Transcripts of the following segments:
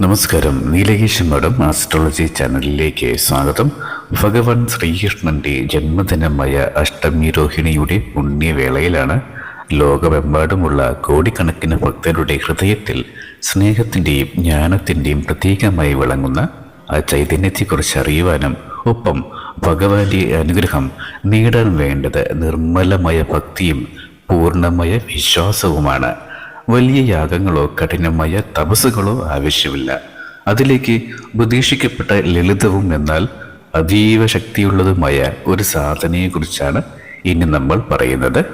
നമസ്കാരം. നീലകേശൻ മഠം ആസ്ട്രോളജി ചാനലിലേക്ക് സ്വാഗതം. ഭഗവാൻ ശ്രീകൃഷ്ണന്റെ ജന്മദിനമായ അഷ്ടമി രോഹിണിയുടെ പുണ്യവേളയിലാണ് ലോകമെമ്പാടുമുള്ള കോടിക്കണക്കിന് ഭക്തരുടെ ഹൃദയത്തിൽ സ്നേഹത്തിന്റെയും ജ്ഞാനത്തിന്റെയും പ്രത്യേകമായി വിളങ്ങുന്ന ആ ചൈതന്യത്തെക്കുറിച്ച് അറിയുവാനും ഒപ്പം ഭഗവാന്റെ അനുഗ്രഹം നേടാൻ വേണ്ടത് നിർമ്മലമായ ഭക്തിയും പൂർണമായ വിശ്വാസവുമാണ്. വലിയ യാഗങ്ങളോ കഠിനമായ തപസ്സുകളോ ആവശ്യമില്ല. അതിലേക്ക് ഉപദേശിക്കപ്പെട്ട ലളിതവും എന്നാൽ അതീവ ശക്തിയുള്ളതുമായ ഒരു സാധനയെക്കുറിച്ചാണ് ഇനി നമ്മൾ പറയുന്നത്.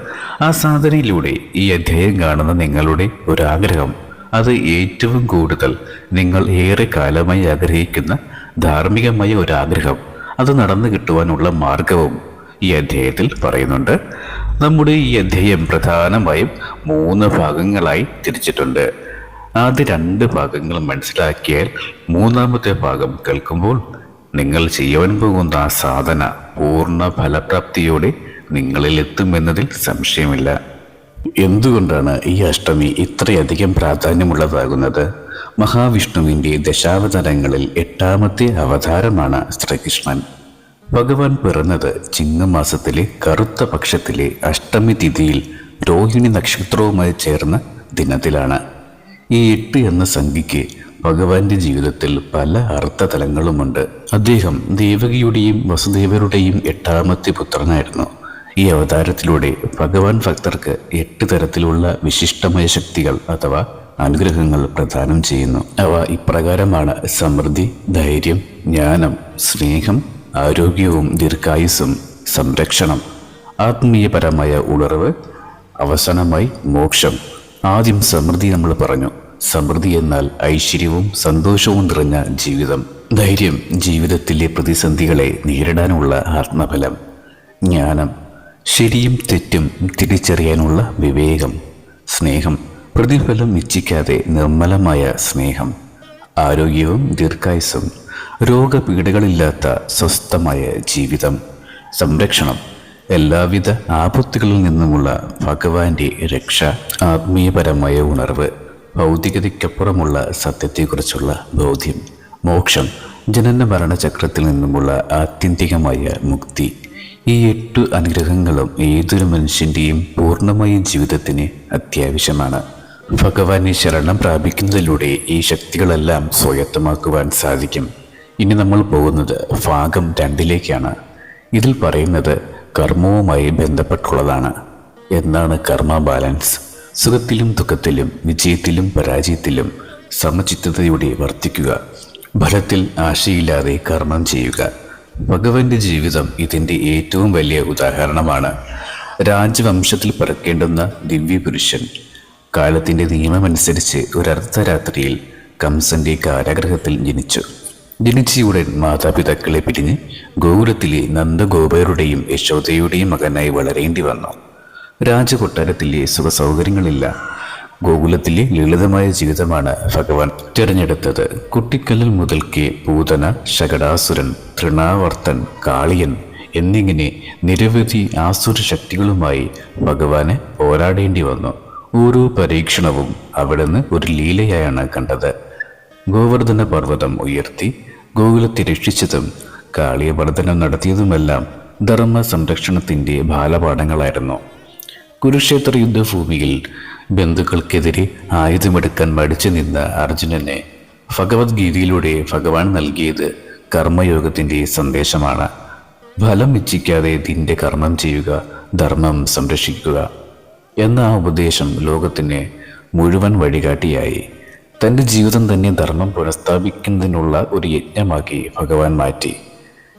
ആ സാധനയിലൂടെ ഈ അധ്യായം കാണുന്ന നിങ്ങളുടെ ഒരാഗ്രഹം അത് ഏറ്റവും കൂടുതൽ നിങ്ങൾ ഏറെ കാലമായി ആഗ്രഹിക്കുന്ന ധാർമ്മികമായ ഒരാഗ്രഹം അത് നടന്നു കിട്ടുവാനുള്ള മാർഗവും ഈ അധ്യായത്തിൽ പറയുന്നുണ്ട്. നമ്മുടെ ഈ അധ്യായം പ്രധാനമായും മൂന്ന് ഭാഗങ്ങളായി തിരിച്ചിട്ടുണ്ട്. ആദ്യ രണ്ട് ഭാഗങ്ങൾ മനസ്സിലാക്കിയാൽ മൂന്നാമത്തെ ഭാഗം കേൾക്കുമ്പോൾ നിങ്ങൾ ചെയ്യുവാൻ പോകുന്ന ആ സാധന പൂർണ ഫലപ്രാപ്തിയോടെ നിങ്ങളിൽ എത്തുമെന്നതിൽ സംശയമില്ല. എന്തുകൊണ്ടാണ് ഈ അഷ്ടമി ഇത്രയധികം പ്രാധാന്യമുള്ളതാകുന്നത്? മഹാവിഷ്ണുവിന്റെ ദശാവതാരങ്ങളിൽ എട്ടാമത്തെ അവതാരമാണ് ശ്രീകൃഷ്ണൻ. ഭഗവാൻ പിറന്നത് ചിങ്ങമാസത്തിലെ കറുത്ത പക്ഷത്തിലെ അഷ്ടമി തിഥിയിൽ രോഹിണി നക്ഷത്രവുമായി ചേർന്ന ദിനത്തിലാണ്. ഈ എട്ട് എന്ന സംഖ്യയ്ക്ക് ഭഗവാന്റെ ജീവിതത്തിൽ പല അർത്ഥതലങ്ങളുമുണ്ട്. അദ്ദേഹം ദേവകിയുടെയും വസുദേവരുടെയും എട്ടാമത്തെ പുത്രനായിരുന്നു. ഈ അവതാരത്തിലൂടെ ഭഗവാൻ ഭക്തർക്ക് എട്ട് തരത്തിലുള്ള വിശിഷ്ടമായ ശക്തികൾ അഥവാ അനുഗ്രഹങ്ങൾ പ്രദാനം ചെയ്യുന്നു. അവ ഇപ്രകാരമാണ് സമൃദ്ധി ധൈര്യം ജ്ഞാനം സ്നേഹം ആരോഗ്യവും ദീർഘായുസ്സും സംരക്ഷണം ആത്മീയപരമായ ഉണർവ് അവസാനമായി മോക്ഷം. ആദ്യം സമൃദ്ധി നമ്മൾ പറഞ്ഞു. സമൃദ്ധി എന്നാൽ ഐശ്വര്യവും സന്തോഷവും നിറഞ്ഞ ജീവിതം. ധൈര്യം ജീവിതത്തിലെ പ്രതിസന്ധികളെ നേരിടാനുള്ള ആത്മഫലം ജ്ഞാനം ശരിയും തെറ്റും തിരിച്ചറിയാനുള്ള വിവേകം. സ്നേഹം പ്രതിഫലം ഇച്ഛിക്കാതെ നിർമ്മലമായ സ്നേഹം. ആരോഗ്യവും ദീർഘായുസ്സും രോഗപീഠകളില്ലാത്ത സ്വസ്ഥമായ ജീവിതം സംരക്ഷണം എല്ലാവിധ ആപത്തുകളിൽ നിന്നുമുള്ള ഭഗവാന്റെ രക്ഷ ആത്മീയപരമായ ഉണർവ് ഭൗതികതയ്ക്കപ്പുറമുള്ള സത്യത്തെക്കുറിച്ചുള്ള ബോധ്യം മോക്ഷം ജനന മരണചക്രത്തിൽ നിന്നുമുള്ള ആത്യന്തികമായ മുക്തി. ഈ എട്ട് അനുഗ്രഹങ്ങളും ഏതൊരു മനുഷ്യന്റെയും പൂർണമായ ജീവിതത്തിന് അത്യാവശ്യമാണ്. ഭഗവാനെ ശരണം പ്രാപിക്കുന്നതിലൂടെ ഈ ശക്തികളെല്ലാം സ്വായത്തമാക്കുവാൻ സാധിക്കും. ഇനി നമ്മൾ പോകുന്നത് ഭാഗം രണ്ടിലേക്കാണ്. ഇതിൽ പറയുന്നത് കർമ്മവുമായി ബന്ധപ്പെട്ടുള്ളതാണ്. എന്താണ് കർമ്മ ബാലൻസ്. സുഖത്തിലും ദുഃഖത്തിലും വിജയത്തിലും പരാജയത്തിലും സമചിത്തതയോടെ വർത്തിക്കുക. ഫലത്തിൽ ആശയില്ലാതെ കർമ്മം ചെയ്യുക. ഭഗവാന്റെ ജീവിതം ഇതിന്റെ ഏറ്റവും വലിയ ഉദാഹരണമാണ്. രാജവംശത്തിൽ പിറക്കേണ്ടുന്ന ദിവ്യപുരുഷൻ. കാലത്തിന്റെ നിയമമനുസരിച്ച് ഒരർദ്ധരാത്രിയിൽ കംസന്റെ കാരാഗ്രഹത്തിൽ ജനിച്ചു. ജനിച്ചയുടൻ മാതാപിതാക്കളെ പിരിഞ്ഞ് ഗോകുലത്തിലെ നന്ദഗോപരുടെയും യശോദയുടെയും മകനായി വളരേണ്ടി വന്നു. രാജകൊട്ടാരത്തിലെ സുഖസൗകര്യങ്ങളില്ല. ഗോകുലത്തിലെ ലളിതമായ ജീവിതമാണ് ഭഗവാൻ തിരഞ്ഞെടുത്തത്. കുട്ടിക്കല്ലിൽ മുതൽക്കേ പൂതന ശകടാസുരൻ തൃണാവർത്തൻ കാളിയൻ എന്നിങ്ങനെ നിരവധി ആസുര ശക്തികളുമായി ഭഗവാന് പോരാടേണ്ടി വന്നു. ഓരോ പരീക്ഷണവും അവിടുന്ന് ഒരു ലീലയായാണ് കണ്ടത്. ഗോവർദ്ധന പർവതം ഉയർത്തി ഗോകുലത്തെ രക്ഷിച്ചതും കാളിയവർദ്ധനം നടത്തിയതുമെല്ലാം ധർമ്മ സംരക്ഷണത്തിന്റെ ബാലപാഠങ്ങളായിരുന്നു. കുരുക്ഷേത്ര യുദ്ധഭൂമിയിൽ ബന്ധുക്കൾക്കെതിരെ ആയുധമെടുക്കാൻ മടിച്ചു നിന്ന അർജുനനെ ഭഗവത്ഗീതയിലൂടെ ഭഗവാൻ നൽകിയത് കർമ്മയോഗത്തിന്റെ സന്ദേശമാണ്. ഫലം ഇച്ഛിക്കാതെ നിന്റെ കർമ്മം ചെയ്യുക ധർമ്മം സംരക്ഷിക്കുക എന്ന ആ ഉപദേശം ലോകത്തിന് മുഴുവൻ വഴികാട്ടിയായി. തന്റെ ജീവിതം തന്നെ ധർമ്മം പുനഃസ്ഥാപിക്കുന്നതിനുള്ള ഒരു യജ്ഞമാക്കി ഭഗവാൻ മാറ്റി.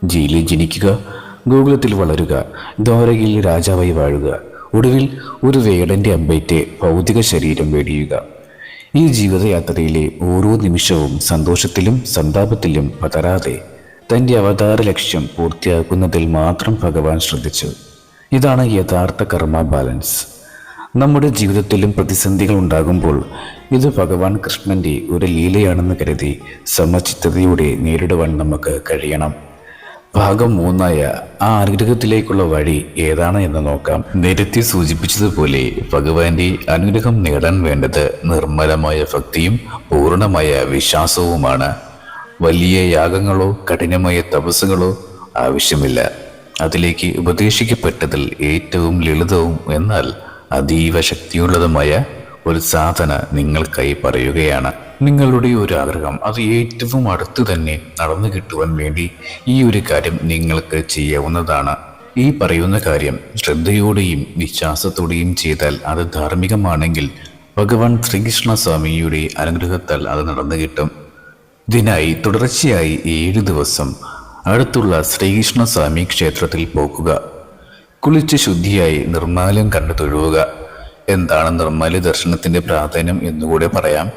ജയിലിൽ ജനിക്കുക ഗോകുലത്തിൽ വളരുക ദ്വാരകയിൽ രാജാവായി വാഴുക ഒടുവിൽ ഒരു വേടന്റെ അമ്പേറ്റ് ഭൗതിക ശരീരം വെടിയുക. ഈ ജീവിതയാത്രയിലെ ഓരോ നിമിഷവും സന്തോഷത്തിലും സന്താപത്തിലും പതരാതെ തന്റെ അവതാര ലക്ഷ്യം പൂർത്തിയാക്കുന്നതിൽ മാത്രം ഭഗവാൻ ശ്രദ്ധിച്ചു. ഇതാണ് യഥാർത്ഥ കർമ്മ ബാലൻസ്. നമ്മുടെ ജീവിതത്തിലും പ്രതിസന്ധികൾ ഉണ്ടാകുമ്പോൾ ഇത് ഭഗവാൻ കൃഷ്ണന്റെ ഒരു ലീലയാണെന്ന് കരുതി സമചിത്തതയോടെ നേരിടുവാൻ നമുക്ക് കഴിയണം. ഭാഗം മൂന്നായ ആ അനുഗ്രഹത്തിലേക്കുള്ള വഴി ഏതാണ് എന്ന് നോക്കാം. നേരത്തെ സൂചിപ്പിച്ചതുപോലെ ഭഗവാന്റെ അനുഗ്രഹം നേടാൻ വേണ്ടത് നിർമ്മലമായ ഭക്തിയും പൂർണമായ വിശ്വാസവുമാണ്. വലിയ യാഗങ്ങളോ കഠിനമായ തപസ്സുകളോ ആവശ്യമില്ല. അതിലേക്ക് ഉപദേശിക്കപ്പെട്ടതിൽ ഏറ്റവും ലളിതവും എന്നാൽ അതീവ ശക്തിയുള്ളതുമായ ഒരു സാധന നിങ്ങൾക്കായി പറയുകയാണ്. നിങ്ങളുടെ ഒരു ആഗ്രഹം അത് ഏറ്റവും അടുത്ത് തന്നെ നടന്നു കിട്ടുവാൻ വേണ്ടി ഈ ഒരു കാര്യം നിങ്ങൾക്ക് ചെയ്യാവുന്നതാണ്. ഈ പറയുന്ന കാര്യം ശ്രദ്ധയോടെയും വിശ്വാസത്തോടെയും ചെയ്താൽ അത് ധാർമ്മികമാണെങ്കിൽ ഭഗവാൻ ശ്രീകൃഷ്ണ സ്വാമിയുടെ അനുഗ്രഹത്താൽ അത് നടന്നു കിട്ടും. ഇതിനായി തുടർച്ചയായി ഏഴ് ദിവസം അടുത്തുള്ള ശ്രീകൃഷ്ണ സ്വാമി ക്ഷേത്രത്തിൽ പോക്കുക കുളിച്ച് ശുദ്ധിയായി നിർമ്മാല്യം കണ്ടു തൊഴുവുക. എന്താണ് നിർമ്മാല്യ ദർശനത്തിന്റെ പ്രാധാന്യം എന്നുകൂടെ പറയാം.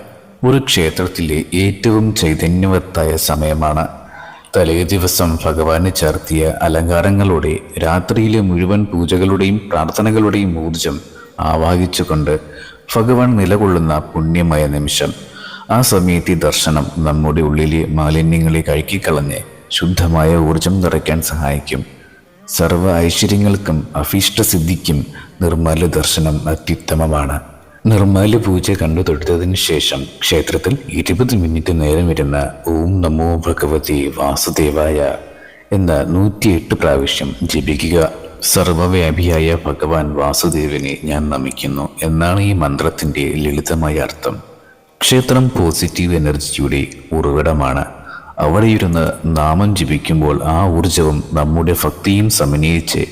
ഒരു ക്ഷേത്രത്തിലെ ഏറ്റവും ചൈതന്യവത്തായ സമയമാണ്. തലേ ദിവസം ഭഗവാന് ചേർത്തിയ അലങ്കാരങ്ങളോടെ രാത്രിയിലെ മുഴുവൻ പൂജകളുടെയും പ്രാർത്ഥനകളുടെയും ഊർജം ആവാഹിച്ചുകൊണ്ട് ഭഗവാൻ നിലകൊള്ളുന്ന പുണ്യമായ നിമിഷം. ആ സമയത്തെ ദർശനം നമ്മുടെ ഉള്ളിലെ മാലിന്യങ്ങളെ കഴുകിക്കളഞ്ഞ് ശുദ്ധമായ ഊർജം നിറയ്ക്കാൻ സഹായിക്കും. സർവ ഐശ്വര്യങ്ങൾക്കും അഭീഷ്ടസിദ്ധിക്കും നിർമ്മല ദർശനം അത്യുത്തമമാണ്. നിർമ്മല പൂജ കണ്ടു തൊടുത്തതിന് ശേഷം ക്ഷേത്രത്തിൽ ഇരുപത് മിനിറ്റ് നേരം ഇരുന്ന ഓം നമോ ഭഗവതി വാസുദേവായ എന്ന നൂറ്റിയെട്ട് പ്രാവശ്യം ജപിക്കുക. സർവവ്യാപിയായ ഭഗവാൻ വാസുദേവനെ ഞാൻ നമിക്കുന്നു എന്നാണ് ഈ മന്ത്രത്തിന്റെ ലളിതമായ അർത്ഥം. ക്ഷേത്രം പോസിറ്റീവ് എനർജിയുടെ ഉറവിടമാണ്. അവിടെയിരുന്ന് നാമം ജപിക്കുമ്പോൾ ആ ഊർജവും നമ്മുടെ ഭക്തിയും സമന്വയിച്ച്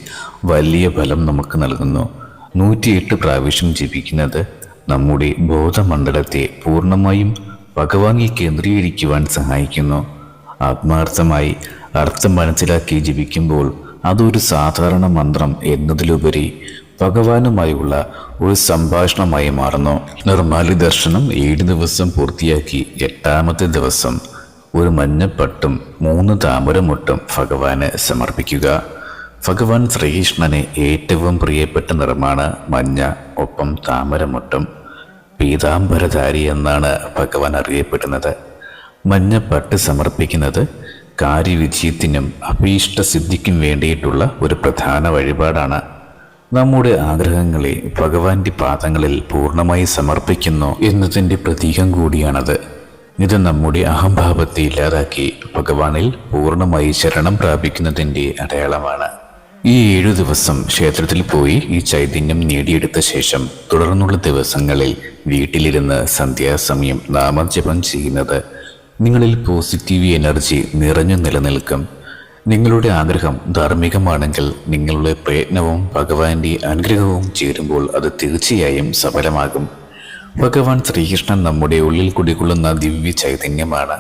വലിയ ഫലം നമുക്ക് നൽകുന്നു. നൂറ്റിയെട്ട് പ്രാവശ്യം ജപിക്കുന്നത് നമ്മുടെ ബോധമണ്ഡലത്തെ പൂർണമായും ഭഗവാനിൽ കേന്ദ്രീകരിക്കുവാൻ സഹായിക്കുന്നു. ആത്മാർത്ഥമായി അർത്ഥം മനസ്സിലാക്കി ജപിക്കുമ്പോൾ അതൊരു സാധാരണ മന്ത്രം എന്നതിലുപരി ഭഗവാനുമായുള്ള ഒരു സംഭാഷണമായി മാറുന്നു. നിർമാലി ദർശനം ഏഴ് ദിവസം പൂർത്തിയാക്കി എട്ടാമത്തെ ദിവസം ഒരു മഞ്ഞപ്പട്ടും മൂന്ന് താമരമുട്ടും ഭഗവാന് സമർപ്പിക്കുക. ഭഗവാൻ ശ്രീകൃഷ്ണന് ഏറ്റവും പ്രിയപ്പെട്ട നിറമാണ് മഞ്ഞ ഒപ്പം താമരമുട്ടും. പീതാംബരധാരി എന്നാണ് ഭഗവാൻ അറിയപ്പെടുന്നത്. മഞ്ഞപ്പട്ട് സമർപ്പിക്കുന്നത് കാര്യവിജയത്തിനും അഭീഷ്ടസിദ്ധിക്കും വേണ്ടിയിട്ടുള്ള ഒരു പ്രധാന വഴിപാടാണ്. നമ്മുടെ ആഗ്രഹങ്ങളെ ഭഗവാന്റെ പാദങ്ങളിൽ പൂർണമായി സമർപ്പിക്കുന്നു എന്നതിന്റെ പ്രതീകം കൂടിയാണത്. ഇത് നമ്മുടെ അഹംഭാവത്തെ ഇല്ലാതാക്കി ഭഗവാനിൽ പൂർണമായി ശരണം പ്രാപിക്കുന്നതിന്റെ അടയാളമാണ്. ഈ ഏഴു ദിവസം ക്ഷേത്രത്തിൽ പോയി ഈ ചൈതന്യം നേടിയെടുത്ത ശേഷം തുടർന്നുള്ള ദിവസങ്ങളിൽ വീട്ടിലിരുന്ന് സന്ധ്യാസമയം നാമജപം ചെയ്യുന്നത് നിങ്ങളിൽ പോസിറ്റീവ് എനർജി നിറഞ്ഞു നിലനിൽക്കും. നിങ്ങളുടെ ആഗ്രഹം ധാർമ്മികമാണെങ്കിൽ നിങ്ങളുടെ പ്രയത്നവും ഭഗവാന്റെ അനുഗ്രഹവും ചേരുമ്പോൾ അത് തീർച്ചയായും സഫലമാകും. ഭഗവാൻ ശ്രീകൃഷ്ണൻ നമ്മുടെ ഉള്ളിൽ കുടികൊള്ളുന്ന ദിവ്യ ചൈതന്യമാണ്.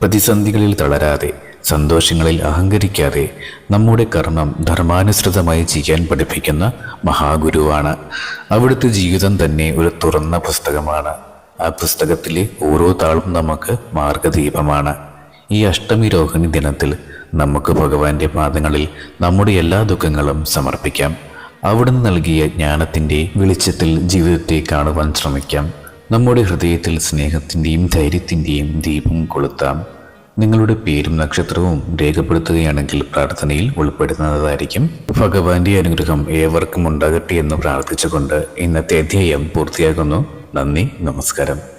പ്രതിസന്ധികളിൽ തളരാതെ സന്തോഷങ്ങളിൽ അഹങ്കരിക്കാതെ നമ്മുടെ കർമ്മം ധർമാനുസൃതമായി ചെയ്യാൻ പഠിപ്പിക്കുന്ന മഹാഗുരുവാണ്. അവിടുത്തെ ജീവിതം തന്നെ ഒരു തുറന്ന പുസ്തകമാണ്. ആ പുസ്തകത്തിലെ ഓരോ താളും നമുക്ക് മാർഗദീപമാണ്. ഈ അഷ്ടമി രോഹിണി ദിനത്തിൽ നമുക്ക് ഭഗവാന്റെ പാദങ്ങളിൽ നമ്മുടെ എല്ലാ ദുഃഖങ്ങളും സമർപ്പിക്കാം. അവിടുന്ന് നൽകിയ ജ്ഞാനത്തിന്റെ വെളിച്ചത്തിൽ ജീവിതത്തെ കാണുവാൻ ശ്രമിക്കാം. നമ്മുടെ ഹൃദയത്തിൽ സ്നേഹത്തിന്റെയും ധൈര്യത്തിന്റെയും ദീപം കൊളുത്താം. നിങ്ങളുടെ പേരും നക്ഷത്രവും രേഖപ്പെടുത്തുകയാണെങ്കിൽ പ്രാർത്ഥനയിൽ ഉൾപ്പെടുന്നതായിരിക്കും. ഭഗവാന്റെ അനുഗ്രഹം ഏവർക്കും ഉണ്ടാകട്ടെ എന്ന് പ്രാർത്ഥിച്ചുകൊണ്ട് ഇന്നത്തെ അധ്യായം പൂർത്തിയാകുന്നു നന്ദി നമസ്കാരം.